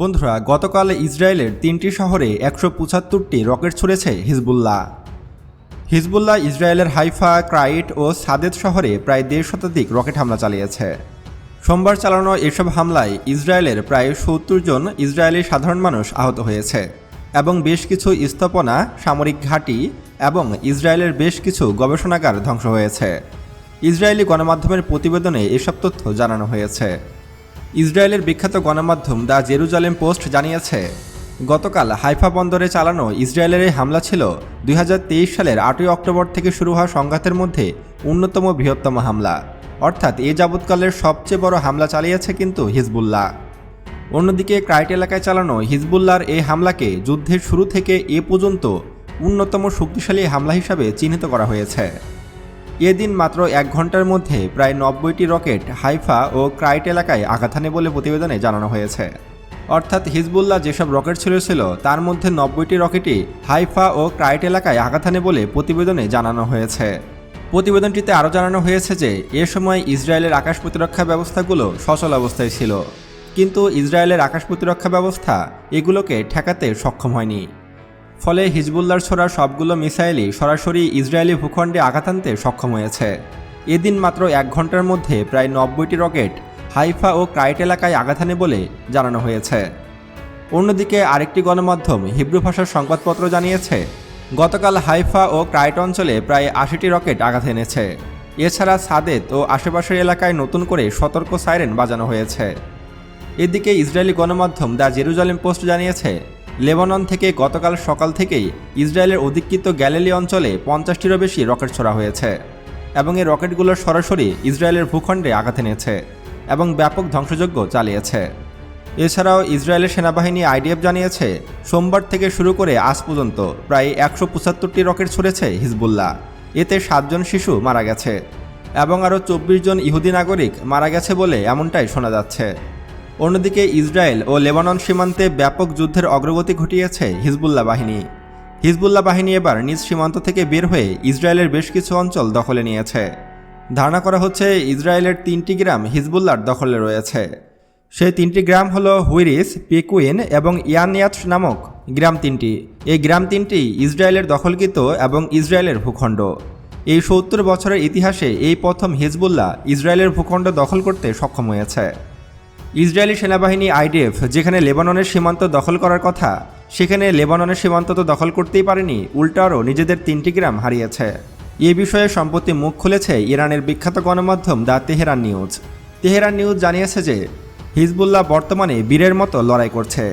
বন্ধুরা, গতকাল ইসরায়েলের তিনটি শহরে একশো পঁচাত্তরটি রকেট ছুড়েছে হিজবুল্লাহ। হিজবুল্লাহ ইসরায়েলের হাইফা, ক্রাইট ও সাদেদ শহরে প্রায় দেড় শতাধিক রকেট হামলা চালিয়েছে। সোমবার চালানো এসব হামলায় ইসরায়েলের প্রায় সত্তর জন ইসরায়েলি সাধারণ মানুষ আহত হয়েছে এবং বেশ কিছু স্থাপনা, সামরিক ঘাঁটি এবং ইসরায়েলের বেশ কিছু গবেষণাগার ধ্বংস হয়েছে। ইসরায়েলি গণমাধ্যমের প্রতিবেদনে এসব তথ্য জানানো হয়েছে। ইসরায়েলের বিখ্যাত গণমাধ্যম দ্য জেরুজালেম পোস্ট জানিয়েছে, গতকাল হাইফা বন্দরে চালানো ইসরায়েলের এই হামলা ছিল দুই হাজার তেইশ সালের আটই অক্টোবর থেকে শুরু হওয়া সংঘাতের মধ্যে অন্যতম বৃহত্তম হামলা। অর্থাৎ এ যাবৎকালের সবচেয়ে বড় হামলা চালিয়েছে কিন্তু হিজবুল্লাহ। অন্যদিকে ক্রাইট এলাকায় চালানো হিজবুল্লাহর এই হামলাকে যুদ্ধের শুরু থেকে এ পর্যন্ত অন্যতম শক্তিশালী হামলা হিসাবে চিহ্নিত করা হয়েছে। এদিন মাত্র এক ঘণ্টার মধ্যে প্রায় নব্বইটি রকেট হাইফা ও ক্রাইট এলাকায় আঘাত হানে বলে প্রতিবেদনে জানানো হয়েছে। অর্থাৎ হিজবুল্লাহ যেসব রকেট ছিল তার মধ্যে নব্বইটি রকেটই হাইফা ও ক্রাইট এলাকায় আঘাত হানে বলে প্রতিবেদনে জানানো হয়েছে। প্রতিবেদনটিতে আরও জানানো হয়েছে যে, এ সময় ইসরায়েলের আকাশ প্রতিরক্ষা ব্যবস্থাগুলো সচল অবস্থায় ছিল। কিন্তু ইসরায়েলের আকাশ প্রতিরক্ষা ব্যবস্থা এগুলোকে ঠেকাতে সক্ষম হয়নি। ফলে হিজবুল্লার ছোড়া সবগুলো মিসাইলই সরাসরি ইসরায়েলি ভূখণ্ডে আঘাত আনতে সক্ষম হয়েছে। এদিন মাত্র এক ঘণ্টার মধ্যে প্রায় নব্বইটি রকেট হাইফা ও ক্রাইট এলাকায় আঘাত আনে বলে জানানো হয়েছে। অন্যদিকে আরেকটি গণমাধ্যম হিব্রু ভাষার সংবাদপত্র জানিয়েছে, গতকাল হাইফা ও ক্রাইট অঞ্চলে প্রায় আশিটি রকেট আঘাত এনেছে। এছাড়া সাদেত ও আশেপাশের এলাকায় নতুন করে সতর্ক সাইরেন বাজানো হয়েছে। এদিকে ইসরায়েলি গণমাধ্যম দ্য জেরুজালেম পোস্ট জানিয়েছে লেবানন থেকে গতকাল সকাল থেকেই ইসরায়েলের অধিকৃত গ্যালিলি অঞ্চলে পঞ্চাশটিরও বেশি রকেট ছোড়া হয়েছে এবং এই রকেটগুলো সরাসরি ইসরায়েলের ভূখণ্ডে আঘাত এনেছে এবং ব্যাপক ধ্বংসযজ্ঞ চালিয়েছে। এছাড়াও ইসরায়েলের সেনাবাহিনী আইডিএফ জানিয়েছে, সোমবার থেকে শুরু করে আজ পর্যন্ত প্রায় একশো পঁচাত্তরটি রকেট ছুড়েছে হিজবুল্লাহ। এতে সাতজন শিশু মারা গেছে এবং আরও চব্বিশ জন ইহুদি নাগরিক মারা গেছে বলে এমনটাই শোনা যাচ্ছে। অন্যদিকে ইসরায়েল ও লেবানন সীমান্তে ব্যাপক যুদ্ধের অগ্রগতি ঘটিয়েছে হিজবুল্লাহ বাহিনী। হিজবুল্লাহ বাহিনী এবার নিজ সীমান্ত থেকে বের হয়ে ইসরায়েলের বেশ কিছু অঞ্চল দখলে নিয়েছে। ধারণা করা হচ্ছে ইসরায়েলের তিনটি গ্রাম হিজবুল্লাহর দখলে রয়েছে। সেই তিনটি গ্রাম হলো হুইরিস, পেকুইন এবং ইয়ানিয়াত নামক গ্রাম তিনটি। এই গ্রাম তিনটি ইসরায়েলের দখলকৃত এবং ইসরায়েলের ভূখণ্ড। এই সত্তর বছরের ইতিহাসে এই প্রথম হিজবুল্লাহ ইসরায়েলের ভূখণ্ড দখল করতে সক্ষম হয়েছে। ইসরায়েলি সেনাবাহিনী আইডিএফ, যেখানে লেবাননের সীমান্ত দখল করার কথা, সেখানে লেবাননের সীমান্ত তো দখল করতেই পারেনি উল্টারও নিজেদের তিনটি গ্রাম হারিয়েছে। এ বিষয়ে সম্প্রতি মুখ খুলেছে ইরানের বিখ্যাত গণমাধ্যম the Tehran News. Tehran News জানিয়েছে যে, হিজবুল্লাহ বর্তমানে বীরের মতো লড়াই করছে,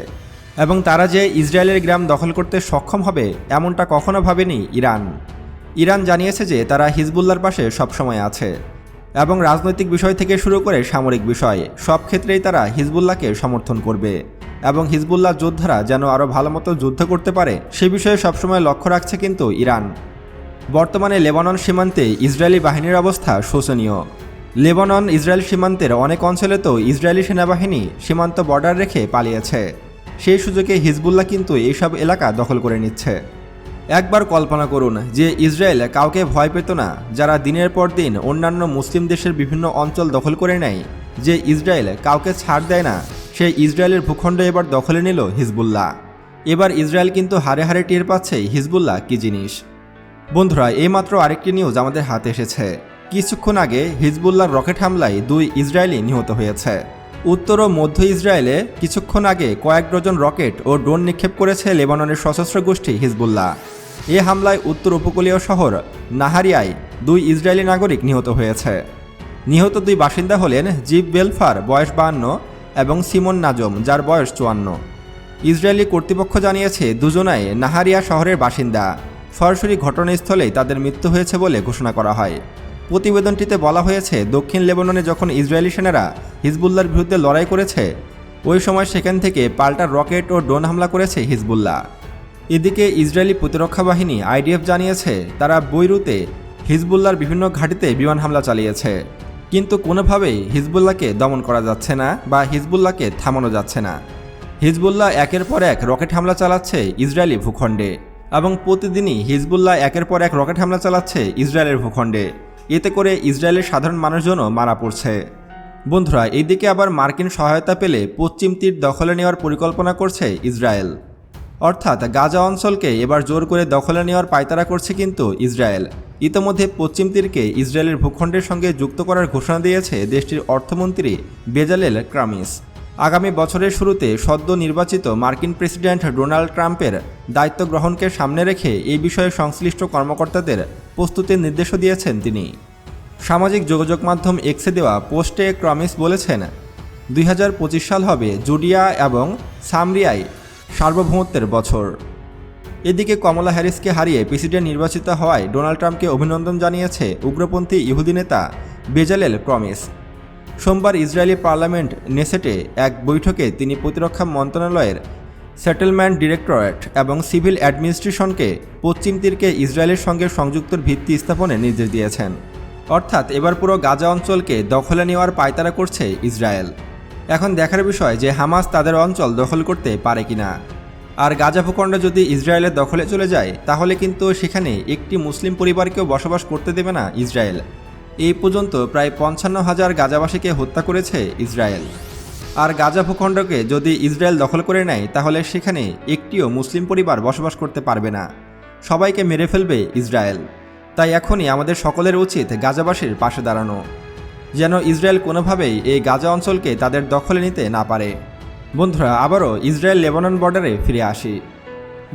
এবং তারা যে ইসরায়েলের গ্রাম দখল করতে সক্ষম হবে, এমনটা কখনো ভাবেনি ইরান। ইরান জানিয়েছে যে, তারা হিজবুল্লার পাশে সবসময় আছে। এবং রাজনৈতিক বিষয় থেকে শুরু করে সামরিক বিষয়, সব ক্ষেত্রেই তারা হিজবুল্লাহকে সমর্থন করবে। এবং হিজবুল্লাহ যোদ্ধারা যেন আরও ভালো মতো যুদ্ধ করতে পারে, সে বিষয়ে সবসময় লক্ষ্য রাখছে কিন্তু ইরান। বর্তমানে লেবানন সীমান্তে ইসরায়েলি বাহিনীর অবস্থা শোচনীয়। লেবানন ইসরায়েল সীমান্তের অনেক অঞ্চলে তো ইসরায়েলি সেনাবাহিনী সীমান্ত বর্ডার রেখে পালিয়েছে। সেই সুযোগে হিজবুল্লাহ কিন্তু এইসব এলাকা দখল করে নিচ্ছে। একবার কল্পনা করুন যে ইসরায়েল কাউকে ভয় পেত না, যারা দিনের পর দিন অন্যান্য মুসলিম দেশের বিভিন্ন অঞ্চল দখল করে নেয়। যে ইসরায়েল কাউকে ছাড় দেয় না সেই ইসরায়েলের ভূখণ্ড এবার দখলে নিল হিজবুল্লাহ। এবার ইসরায়েল কিন্তু হারে হারে টের পাচ্ছে হিজবুল্লাহ কি জিনিস। বন্ধুরা, এইমাত্র আরেকটি নিউজ আমাদের হাতে এসেছে। কিছুক্ষণ আগে হিজবুল্লাহর রকেট হামলায় দুই ইসরায়েলি নিহত হয়েছে। উত্তর ও মধ্য ইসরায়েলে কিছুক্ষণ আগে কয়েক ডজন রকেট ও ড্রোন নিক্ষেপ করেছে লেবাননের সশস্ত্র গোষ্ঠী হিজবুল্লাহ। এ হামলায় উত্তর উপকূলীয় শহর নাহারিয়ায় দুই ইসরায়েলি নাগরিক নিহত হয়েছে। নিহত দুই বাসিন্দা হলেন জিব বেলফার বয়স বাহান্ন এবং সিমন নাজম, যার বয়স চুয়ান্ন। ইসরায়েলি কর্তৃপক্ষ জানিয়েছে, দুজনাই নাহারিয়া শহরের বাসিন্দা। সরাসরি ঘটনাস্থলেই তাদের মৃত্যু হয়েছে বলে ঘোষণা করা হয়। প্রতিবেদনটিতে বলা হয়েছে, দক্ষিণ লেবাননে যখন ইসরায়েলি সেনারা হিজবুল্লার বিরুদ্ধে লড়াই করেছে, ওই সময় সেখান থেকে পাল্টা রকেট ও ড্রোন হামলা করেছে হিজবুল্লাহ। এদিকে ইসরায়েলি প্রতিরক্ষা বাহিনী আইডিএফ জানিয়েছে, তারা বৈরুতে হিজবুল্লার বিভিন্ন ঘাঁটিতে বিমান হামলা চালিয়েছে। কিন্তু কোনোভাবেই হিজবুল্লাহকে দমন করা যাচ্ছে না বা হিজবুল্লাহকে থামানো যাচ্ছে না। হিজবুল্লাহ একের পর এক রকেট হামলা চালাচ্ছে ইসরায়েলি ভূখণ্ডে এবং প্রতিদিনই হিজবুল্লাহ একের পর এক রকেট হামলা চালাচ্ছে ইসরায়েলের ভূখণ্ডে। এতে করে ইসরায়েলের সাধারণ মানুষজনও মারা পড়ছে। বন্ধুরা, এইদিকে আবার মার্কিন সহায়তা পেলে পশ্চিম তীর দখলে নেওয়ার পরিকল্পনা করছে ইসরায়েল। অর্থাৎ গাজা অঞ্চলকে এবার জোর করে দখলে নেওয়ার পায়তারা করছে কিন্তু ইসরায়েল। ইতোমধ্যে পশ্চিম তীরকে ইসরায়েলের ভূখণ্ডের সঙ্গে যুক্ত করার ঘোষণা দিয়েছে দেশটির অর্থমন্ত্রী বেজালেল ক্রামিস। আগামী বছরের শুরুতে সদ্য নির্বাচিত মার্কিন প্রেসিডেন্ট ডোনাল্ড ট্রাম্পের দায়িত্ব গ্রহণকে সামনে রেখে এই বিষয়ে সংশ্লিষ্ট কর্মকর্তাদের প্রস্তুতির নির্দেশও দিয়েছেন তিনি। সামাজিক যোগাযোগ মাধ্যম এক্সে দেওয়া পোস্টে ক্রমিস বলেছেন, দুই হাজার পঁচিশ সাল হবে জুডিয়া এবং সামরিয়ায় সার্বভৌমত্বের বছর। এদিকে কমলা হ্যারিসকে হারিয়ে প্রেসিডেন্ট নির্বাচিত হওয়ায় ডোনাল্ড ট্রাম্পকে অভিনন্দন জানিয়েছে উগ্রপন্থী ইহুদি নেতা বেজালেল প্রমিস সোমবার ইসরায়েলি পার্লামেন্ট নেসেটে এক বৈঠকে তিনি প্রতিরক্ষা মন্ত্রণালয়ের সেটেলমেন্ট ডিরেক্টরেট এবং সিভিল অ্যাডমিনিস্ট্রেশনকে পশ্চিম তীরকে ইসরায়েলের সঙ্গে সংযুক্তর ভিত্তি স্থাপনের নির্দেশ দিয়েছেন। অর্থাৎ এবার পুরো গাজা অঞ্চলকে দখলে নেওয়ার পায়তারা করছে ইসরায়েল। এখন দেখার বিষয় যে হামাস তাদের অঞ্চল দখল করতে পারে কিনা। আর গাজা ভূখণ্ড যদি ইসরায়েলের দখলে চলে যায়, তাহলে কিন্তু সেখানে একটি মুসলিম পরিবারকেও বসবাস করতে দেবে না ইসরায়েল। এই পর্যন্ত প্রায় পঞ্চান্ন হাজার গাজাবাসীকে হত্যা করেছে ইসরায়েল। আর গাজা ভূখণ্ডকে যদি ইসরায়েল দখল করে নেয়, তাহলে সেখানে একটিও মুসলিম পরিবার বসবাস করতে পারবে না। সবাইকে মেরে ফেলবে ইসরায়েল। তাই এখনই আমাদের সকলের উচিত গাজাবাসীর পাশে দাঁড়ানো। যেন ইসরায়েল কোনোভাবেই এই গাজা অঞ্চলকে তাদের দখলে নিতে না পারে। বন্ধুরা, আবারও ইসরায়েল লেবানন বর্ডারে ফিরে আসি।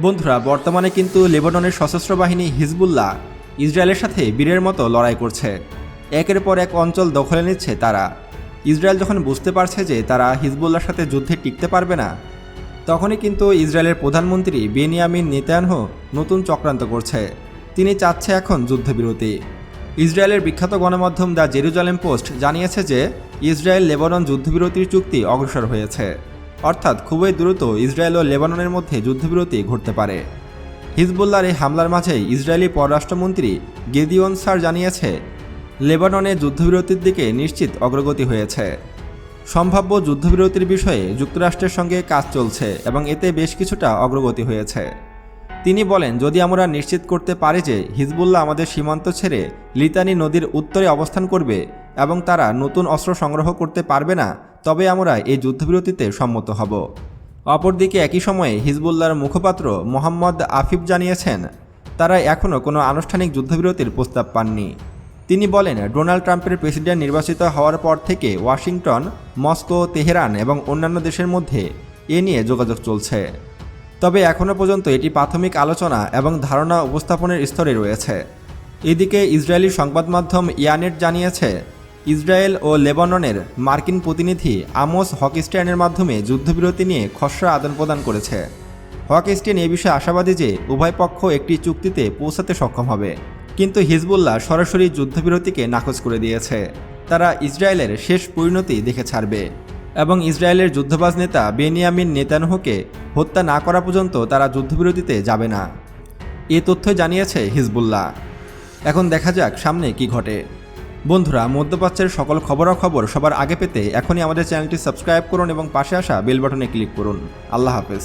বন্ধুরা, বর্তমানে কিন্তু লেবাননের সশস্ত্র বাহিনী হিজবুল্লাহ ইসরায়েলের সাথে বীরের মতো লড়াই করছে। একের পর এক অঞ্চল দখলে নিচ্ছে তারা। ইসরায়েল যখন বুঝতে পারছে যে তারা হিজবুল্লার সাথে যুদ্ধে টিকতে পারবে না, তখনই কিন্তু ইসরায়েলের প্রধানমন্ত্রী বেনিয়ামিন নেতানহু নতুন চক্রান্ত করছে। তিনি চাচ্ছে এখন যুদ্ধবিরতি। ইসরায়েলের বিখ্যাত গণমাধ্যম দ্য জেরুজালেম পোস্ট জানিয়েছে যে ইসরায়েল লেবানন যুদ্ধবিরতির চুক্তি অগ্রসর হয়েছে। অর্থাৎ খুবই দ্রুত ইসরায়েল ও লেবাননের মধ্যে যুদ্ধবিরতি ঘটতে পারে। হিজবুল্লার এই হামলার মাঝেই ইসরায়েলি পররাষ্ট্রমন্ত্রী গেদিওন স্যার জানিয়েছে, লেবাননে যুদ্ধবিরতির দিকে নিশ্চিত অগ্রগতি হয়েছে। সম্ভাব্য যুদ্ধবিরতির বিষয়ে যুক্তরাষ্ট্রের সঙ্গে কাজ চলছে এবং এতে বেশ কিছুটা অগ্রগতি হয়েছে। তিনি বলেন, যদি আমরা নিশ্চিত করতে পারি যে হিজবুল্লাহ আমাদের সীমান্ত ছেড়ে লিতানি নদীর উত্তরে অবস্থান করবে এবং তারা নতুন অস্ত্র সংগ্রহ করতে পারবে না, তবে আমরা এই যুদ্ধবিরতিতে সম্মত হব। অপরদিকে একই সময়ে হিজবুল্লাহর মুখপাত্র মোহাম্মদ আফিফ জানিয়েছেন, তারা এখনও কোনো আনুষ্ঠানিক যুদ্ধবিরতির প্রস্তাব পাননি। তিনি বলেন, ডোনাল্ড ট্রাম্পের প্রেসিডেন্ট নির্বাচিত হওয়ার পর থেকে ওয়াশিংটন, মস্কো, তেহরান এবং অন্যান্য দেশের মধ্যে এ নিয়ে যোগাযোগ চলছে। তবে এখনও পর্যন্ত এটি প্রাথমিক আলোচনা এবং ধারণা উপস্থাপনের স্তরে রয়েছে। এদিকে ইসরায়েলি সংবাদ মাধ্যম ইয়ানেট জানিয়েছে, ইসরায়েল ও লেবাননের মার্কিন প্রতিনিধি আমোস হকিস্টাইনের মাধ্যমে যুদ্ধবিরতি নিয়ে খসড়া আদান প্রদান করেছে। হকিস্টেন এ বিষয়ে আশাবাদী যে উভয় পক্ষ একটি চুক্তিতে পৌঁছাতে সক্ষম হবে। কিন্তু হিজবুল্লাহ সরাসরি যুদ্ধবিরতিকে নাকচ করে দিয়েছে। তারা ইসরায়েলের শেষ পরিণতি দেখে ছাড়বে। এবং ইসরায়েলের যুদ্ধবাজ নেতা বেনিয়ামিন নেতানহুকে হত্যা না করা পর্যন্ত তারা যুদ্ধবিরতিতে যাবে না। এ তথ্য জানিয়েছে হিজবুল্লাহ। এখন দেখা যাক সামনে কি ঘটে। বন্ধুরা, মধ্যপ্রাচ্যের সকল খবরাখবর সবার আগে পেতে এখনই আমাদের চ্যানেলটি সাবস্ক্রাইব করুন এবং পাশে আসা বেল বাটনে ক্লিক করুন। আল্লাহ হাফেজ।